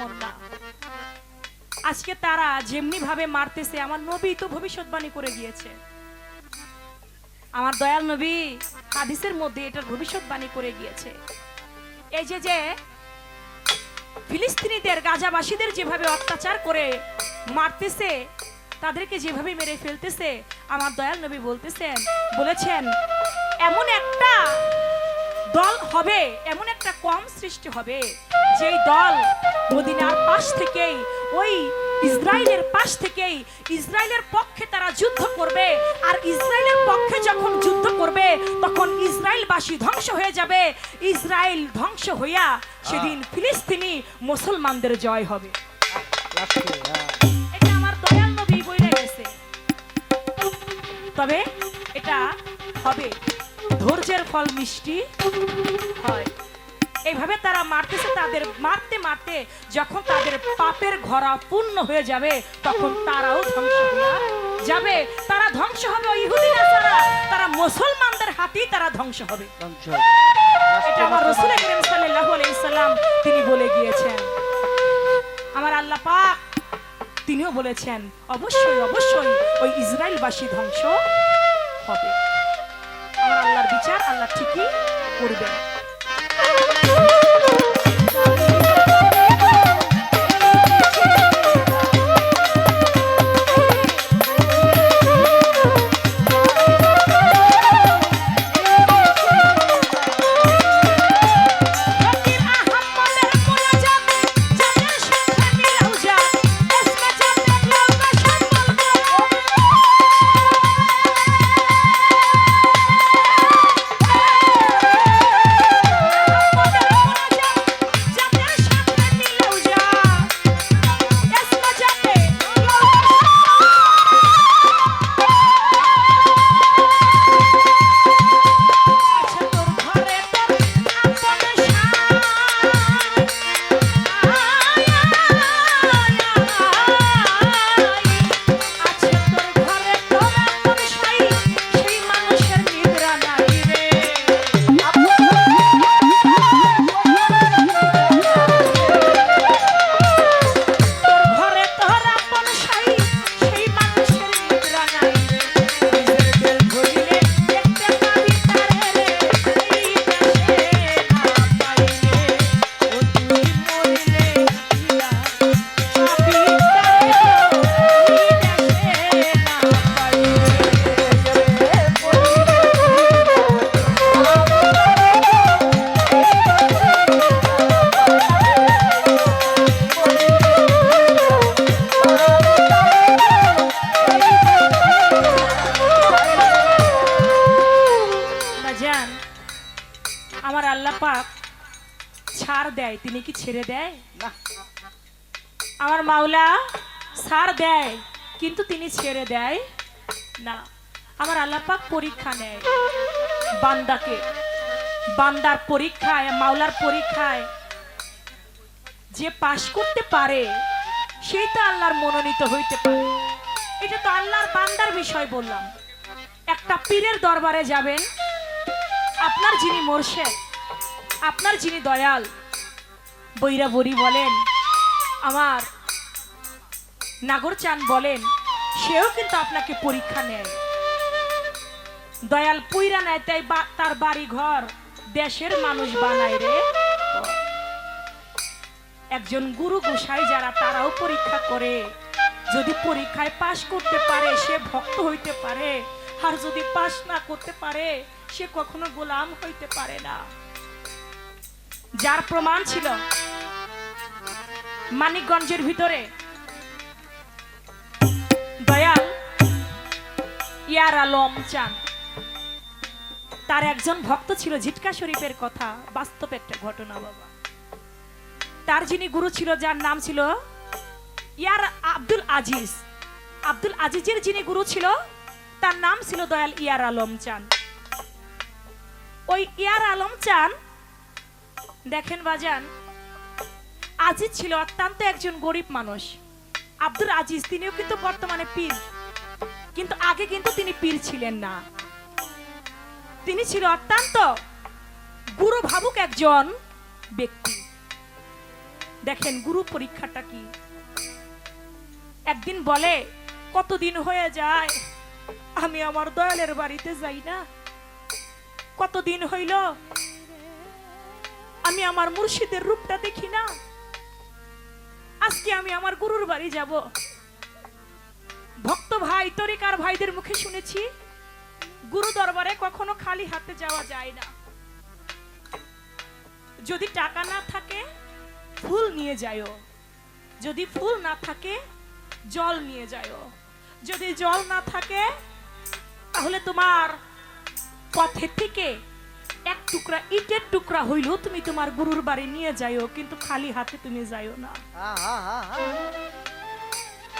তেমন না আজকে তারা যেমনি ভাবে মারতেছে, আমার নবী তো ভবিষ্যৎবাণী করে গিয়েছে আমার দয়াল নবী হাদিসের মধ্যে এটার ভবিষ্যৎবাণী করে গিয়েছে এই যে যে ফিলিস্তিনিদের গাজাবাসীদের যেভাবে অত্যাচার করে মারতেছে, তাদেরকে যেভাবে মেরে ফেলতেছে, আমার দয়াল নবী বলতেছেন, বলেছেন, এমন একটা দল হবে, এমন একটা কম সৃষ্টি হবে যেই দল মদিনার পাশ থেকেই ওই ইসরায়েলের পাশ থেকেই ইসরায়েলের পক্ষে তারা যুদ্ধ করবে। আর ইসরায়েলের পক্ষে যখন যুদ্ধ করবে তখন ইসরায়েলবাসী ধ্বংস হয়ে যাবে। ইসরায়েল ধ্বংস হইয়া সেদিন ফিলিস্তিনি মুসলমানদের জয় হবে। হ্যাঁ। এটা আমার দয়াল নবী গেছে। তবে এটা হবে। ধৈর্যের ফল মিষ্টি হয়। এইভাবে তারা মারতেছে তাদের মারতে মারতে যখন তাদের পাপের ঘরা পূর্ণ হয়ে যাবে তখন তারাও ধ্বংস যাবে। তারা ধ্বংস হবে ওই ইহুদি তারা মুসলমানদের হাতেই তারা ধ্বংস হবে। এটা আমার রসুল সাল্লাল্লাহু আলাইহি সাল্লাম তিনি বলে গিয়েছেন। আমার আল্লাহ পাক তিনিও বলেছেন অবশ্যই অবশ্যই ওই ইসরায়েলবাসী ধ্বংস হবে। আমার আল্লাহর বিচার আল্লাহ ঠিকই করবেন। দেয়, তিনি কি ছেড়ে দেয়? আমার মাওলা ছাড় দেয়, কিন্তু তিনি ছেড়ে দেয় না। আমার আল্লাহ পাক পরীক্ষা নেয় বান্দাকে। বান্দার পরীক্ষায়, মাওলার পরীক্ষায় যে পাশ করতে পারে, সেই তো আল্লাহর মনোনীত হইতে পারে। এটা তো আল্লাহর বান্দার বিষয় বললাম। একটা পীরের দরবারে যাবেন, আপনার যিনি মোর্শেদ, আপনার যিনি দয়াল বৈরা বরি বলেন। আমার নাগর চান বলেন, সেও কিন্তু আপনাকে পরীক্ষা নেয়। দয়াল পুইরা নেয় তাই তার বাড়ি ঘর দেশের মানুষ বানায় রে। একজন গুরু গোসাই যারা, তারাও পরীক্ষা করে। যদি পরীক্ষায় পাশ করতে পারে, সে ভক্ত হইতে পারে। আর যদি পাশ না করতে পারে, সে কখনো গোলাম হইতে পারে না। যার প্রমাণ ছিল মানিকগঞ্জের ভিতরে। দয়াল ইয়ার আলম চান তার একজন ভক্ত ছিল ঝিটকা শরীফের কথা, বাস্তব একটা ঘটনা বাবা। তার যিনি গুরু ছিল, যার নাম ছিল ইয়ার আব্দুল আজিজ। আব্দুল আজিজের যিনি গুরু ছিল, তার নাম ছিল দয়াল ইয়ার আলম চান ওই ইয়ার আলম চান দেখেন বাজান, আজিজ ছিল অত্যন্ত একজন গরিব মানুষ। আব্দুল আজিজ, তিনিও কিন্তু বর্তমানে পীর। কিন্তু আগে কিন্তু তিনি পীর ছিলেন না। তিনি ছিল অত্যন্ত গুরু ভাবুক একজন ব্যক্তি। দেখেন, গুরু পরীক্ষাটা কি? একদিন বলে, কতদিন হয়ে যায়? আমি আমার দয়ালের বাড়িতে যাই না। কতদিন হইল? আমি আমার মুর্শিদের রূপটা দেখি না। আজকে আমি আমার গুরুর বাড়ি যাব। ভক্ত ভাই, তরিকার ভাইদের মুখে শুনেছি, গুরু দরবারে কখনো খালি হাতে যাওয়া যায় না। যদি টাকা না থাকে, ফুল নিয়ে যায়ও। যদি ফুল না থাকে, জল নিয়ে যায়ও। যদি জল না থাকে, তাহলে তোমার পথে থেকে এক টুকরা ইটের টুকরা হইলেও তুমি তোমার গুরুর বাড়ি নিয়ে যাইও কিন্তু খালি হাতে তুমি যাইও না।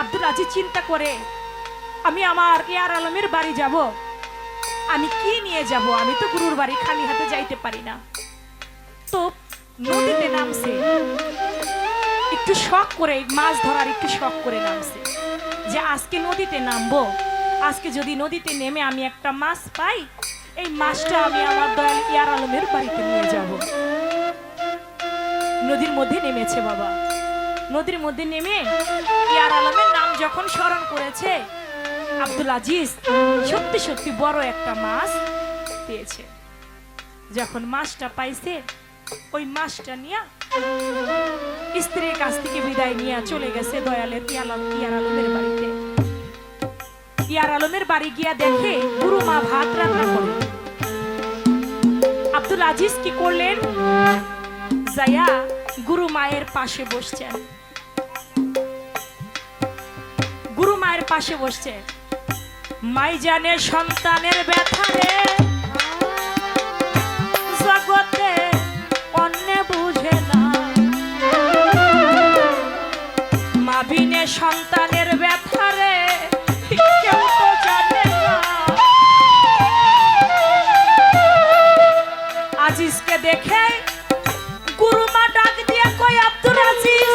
আব্দুল আজি চিন্তা করে আমি আমার ইয়ার আলমের বাড়ি যাব আমি কি নিয়ে যাব? আমি তো গুরুর বাড়ি খালি হাতে যাইতে পারি না। তো নদীতে নামছে। একটু শখ করে মাছ ধরার একটু শখ করে নামছে যে আজকে নদীতে নামবো। আজকে যদি নদীতে নেমে আমি একটা মাছ পাই এই মাছটা আমি আমার দয়াল ইয়ার আলমের বাড়িতে নিয়ে যাব। নদীর মধ্যে নেমেছে বাবা। নদীর মধ্যে নেমে ইয়ার আলমের নাম যখন স্মরণ করেছে, আব্দুল আজিজ সত্যি সত্যি বড় একটা মাছ পেয়েছে। যখন মাছটা পাইছে, ওই মাছটা নিয়ে স্ত্রীর কাছ থেকে বিদায় নিয়ে চলে গেছে দয়ালের ইয়ার ইয়ার আলমের বাড়িতে। ইয়ার আলমের বাড়ি গিয়া দেখে গুরু মা ভাত রান্না করে। আব্দুল আজিজ কি করলেন? যাইয়া গুরু মায়ের পাশে বসছেন। গুরু মায়ের পাশে বসছে মাই জানে সন্তানের ব্যথারে জগতে অন্য বুঝে না। মা বিনে সন্তানের দেখে গুরুমা ডাক দিয়া কই আব্দুল আজিজ,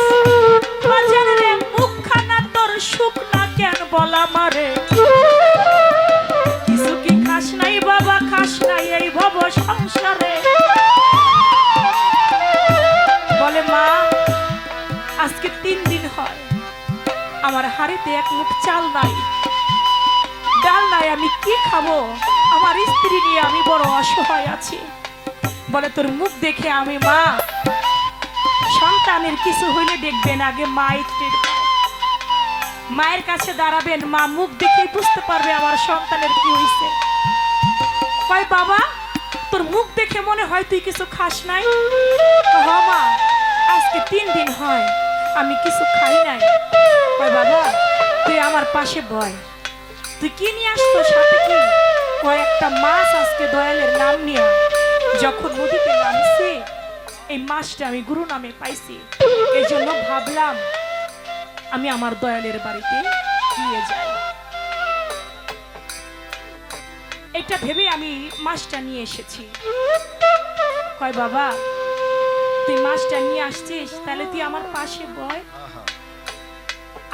বাজার রে, মুখখানা তোর শুকনা কেন বলা মারে কিছু কি খাস নাই বাবা, খাস নাই এই ভব সংসারে? বলে, মা, আজকে তিন দিন হয়, আমার হাড়িতে এক মুখ চাল নাই। ডাল নাই, আমি কি খাব? আমার স্ত্রী নিয়ে আমি বড় অসহায় আছি। বলে, তোর মুখ দেখে আমি মা। সন্তানের কিছু হইলে দেখবেন আগে মা স্ত্রীর পায়। মায়ের কাছে দাঁড়াবেন, মা মুখ দেখেই বুঝতে পারবে আমার সন্তানের কি হয়েছে কয়, বাবা, তোর মুখ দেখে মনে হয় তুই কিছু খাস নাই? মা, আজকে তিন দিন হয়, আমি কিছু খাই নাই। কয়, বাবা, তুই আমার পাশে বয়। তুই কি নিয়ে আসতো সাথে কি? কয়েকটা মাছ আজকে দয়ালের নাম নিয়ে যখন নদীতে নামছি, এই মাছটা আমি গুরু নামে পাইছি। এই জন্য ভাবলাম, আমি আমার দয়ালের বাড়িতে নিয়ে যাই। এটা ভেবে আমি মাছটা নিয়ে এসেছি। কয়, বাবা, তুই মাছটা নিয়ে আসছিস, তাহলে তুই আমার পাশে বয়।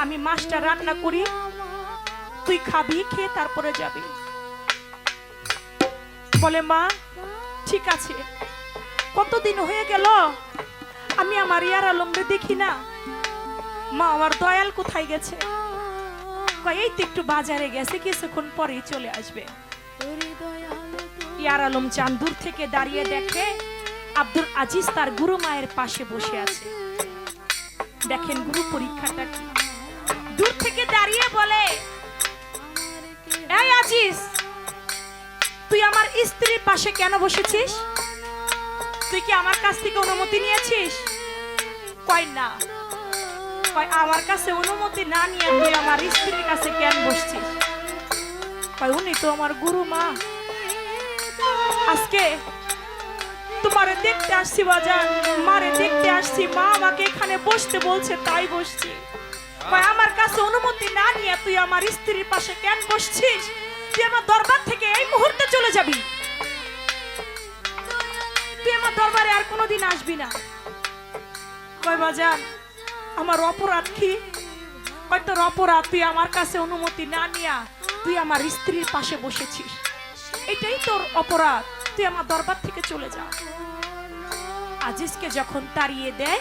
আমি মাছটা রান্না করি, তুই খাবি, খেয়ে তারপরে যাবি। বলে, মা ঠিক আছে। কতদিন হয়ে গেল? আমি আমার ইয়ার আলমরে দেখি না। মা আমার দয়াল কোথায় গেছে? এই তো একটু বাজারে গেছে, কিছুক্ষণ পরেই চলে আসবে। ইয়ার আলম চান দূর থেকে দাঁড়িয়ে দেখে আব্দুল আজিজ তার গুরু মায়ের পাশে বসে আছে। দেখেন গুরু পরীক্ষাটা কি? দূর থেকে দাঁড়িয়ে বলে আজিজ স্ত্রীর পাশে কেন বসেছিস? তুই কি আমার কাছ থেকে অনুমতি নিয়েছিস? কয় না। কয়, আমার কাছে অনুমতি না নিয়ে তুই আমার স্ত্রীর কাছে কেন বসছিস? কয়, উনি তো আমার গুরু মা। আজকে তোমারে দেখতে আসছি বাজার, মারে দেখতে আসছি, মা আমাকে এখানে বসতে বলছে, তাই বসছি। আমার কাছে অনুমতি না নিয়ে তুই আমার স্ত্রীর পাশে কেন বসছিস? তুই আমার দরবার থেকে এই মুহূর্তে চলে যাবি। তুই আমার দরবারে আর কোনোদিন আসবি না। কয় বাজার আমার অপরাধ কি? কয়, তোর অপরাধ, তুই আমার কাছে অনুমতি না নিয়া তুই আমার স্ত্রীর পাশে বসেছিস। এটাই তোর অপরাধ। তুই আমার দরবার থেকে চলে যা। আজিজকে যখন তাড়িয়ে দেয়,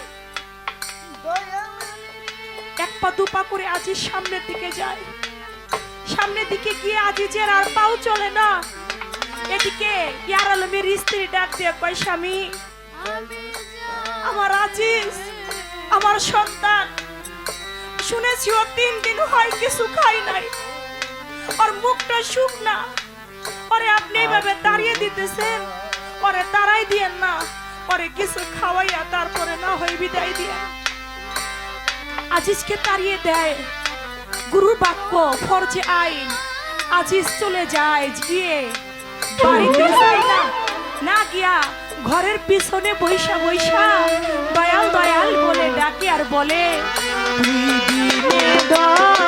এক পা দু পা করে আজিজ সামনের দিকে যায়। সামনের দিকে গিয়ে আজিজের আর পাও চলে না। এদিকে ইয়ার স্ত্রী ডাক দিয়ে কয়, স্বামী, আমার আজিজ, আমার সন্তান, শুনেছি ও তিন দিন হয় কিছু খাই নাই। ওর মুখটা সুখ না। ওরে আপনি এভাবে তাড়িয়ে দিতেছেন, ওরে তাড়াই দিয়েন না। পরে কিছু খাওয়াইয়া তারপরে না হয় বিদায় দিয়ে আজিজকে তাড়িয়ে দেয়। গুরু বাক্য, ফরজে আইন, আজিজ চলে যায়, গিয়ে না গিয়া ঘরের পিছনে বৈশা বৈশা দয়াল দয়াল বলে ডাকে আর বলে রদিয়া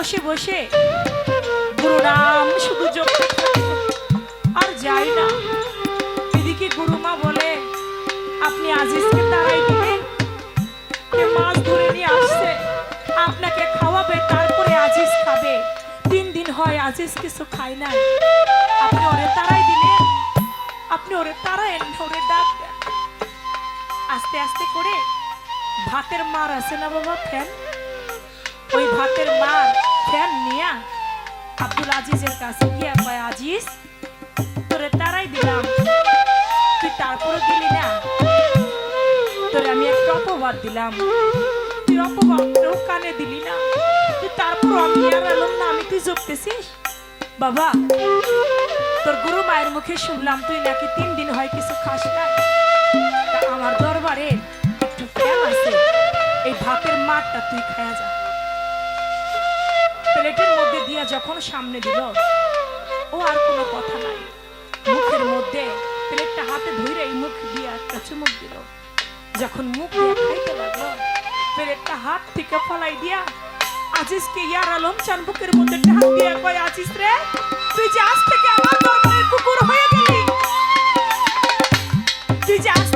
বসে বসে গুরু নাম শুধু আর যাই না। এদিকে গুরুমা বলে আপনি আজিজকে তারাই দিলেন কে মাছ ধরে নিয়ে আসছে। আপনাকে খাওয়াবে তারপরে আজিজ খাবে। তিন দিন হয় আজিজ কিছু খায় না আপনি ওরে তারাই দিলেন। আপনি ওরে না, ওরে ডাক আস্তে আস্তে করে ভাতের মার আছে না বাবা ফ্যান? ওই ভাতের মার ফ্যান নিয়া আব্দুল আজিজের কাছে গিয়া কয়, আজিজ, তোরে তারাই দিলাম। তুই তারপরে দিলি না। তোরে আমি একটা অপবাদ দিলাম। তুই অপবাদটাও কানে দিলি না। তুই তারপর আমি আর এলাম না। আমি তুই জপতেছিস? বাবা, তোর গুরু মায়ের মুখে শুনলাম তুই নাকি তিন দিন হয় কিছু খাস না। আমার দরবারে একটু ফ্যান আছে। এই ভাতের মারটা তুই খায়া যা। প্লেটের মধ্যে দিয়া যখন সামনে দিল, ও আর কোনো কথা নাই। মুখের মধ্যে প্লেটটা হাতে ধরে এই মুখ দিয়ে একটা চুমুক দিল। যখন মুখ দিয়ে খাইতে লাগল, প্লেটটা হাত থেকে ফলাই দিয়া, আজিজকে ইয়ার আলম চান বুকের মধ্যে ঢাক দিয়া কয়, আজিজ রে, তুই যে আজ থেকে আমার দরবারের কুকুর হয়ে গেলি। তুই যে আজ